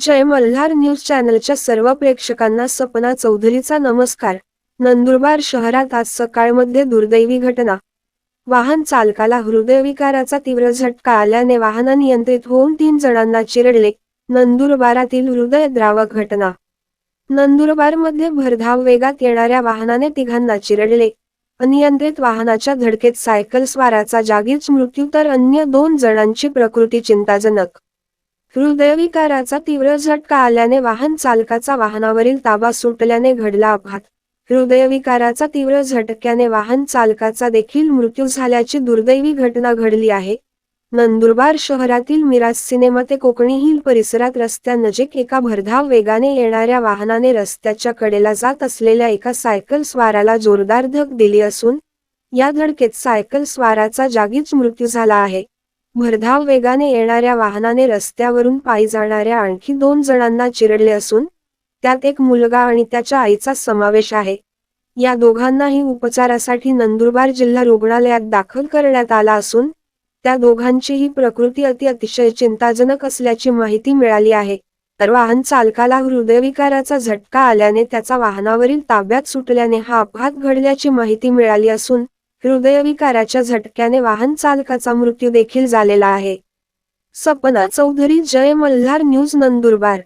जय Malhar news चॅनलच्या सर्व प्रेक्षकांना सपना चौधरीचा नमस्कार. नंदुरबार शहरात आज सकाळमध्ये दुर्दैवी घटना. वाहन चालकाला हृदयविकाराचा तीव्र झटका आल्याने वाहन नियंत्रित होऊन तीन जणांना चिरडले. नंदुरबारातील हृदयद्रावक घटना. नंदुरबारमध्ये भरधाव वेगात येणाऱ्या वाहनाने तिघांना चिरडले. अनियंत्रित वाहनाच्या धडकेत सायकल स्वाराचा जागीच मृत्यू तर अन्य दोन जणांची प्रकृती चिंताजनक. हृदयविकाराचा तीव्र झटका आल्याने वाहन चालकाचा वाहनावरील ताबा सुटल्याने घडला अपघात. हृदयविकाराचा तीव्र झटक्याने वाहन चालकाचा देखील मृत्यू झाल्याची दुर्दैवी घटना घडली आहे. नंदुरबार शहरातील मिराज सिनेमा ते कोकणी हिल परिसरात रस्त्यानजीक एका भरधाव वेगाने येणाऱ्या वाहनाने रस्त्याच्या कडेला जात असलेल्या एका सायकल स्वाराला जोरदार धक दिली असून या धडकेत सायकल स्वाराचा जागीच मृत्यू झाला आहे. भरधाव वेगाने येणाऱ्या वाहनाने रस्त्यावरून पायी जाणाऱ्या आणखी दोन जणांना चिरडले असून त्यात एक मुलगा आणि त्याच्या आईचा समावेश आहे. या दोघांनाही उपचारासाठी नंदुरबार जिल्हा रुग्णालयात दाखल करण्यात आला असून त्या दोघांचीही प्रकृती अति अतिशय चिंताजनक असल्याची माहिती मिळाली आहे. तर वाहन चालकाला हृदयविकाराचा झटका आल्याने त्याचा वाहनावरील ताब्यात सुटल्याने हा अपघात घडल्याची माहिती मिळाली असून हृदयविकाराच्या झटक्याने वाहन चालकाचा मृत्यू देखील झालेला आहे. सपना चौधरी जय मल्हार न्यूज नंदुरबार.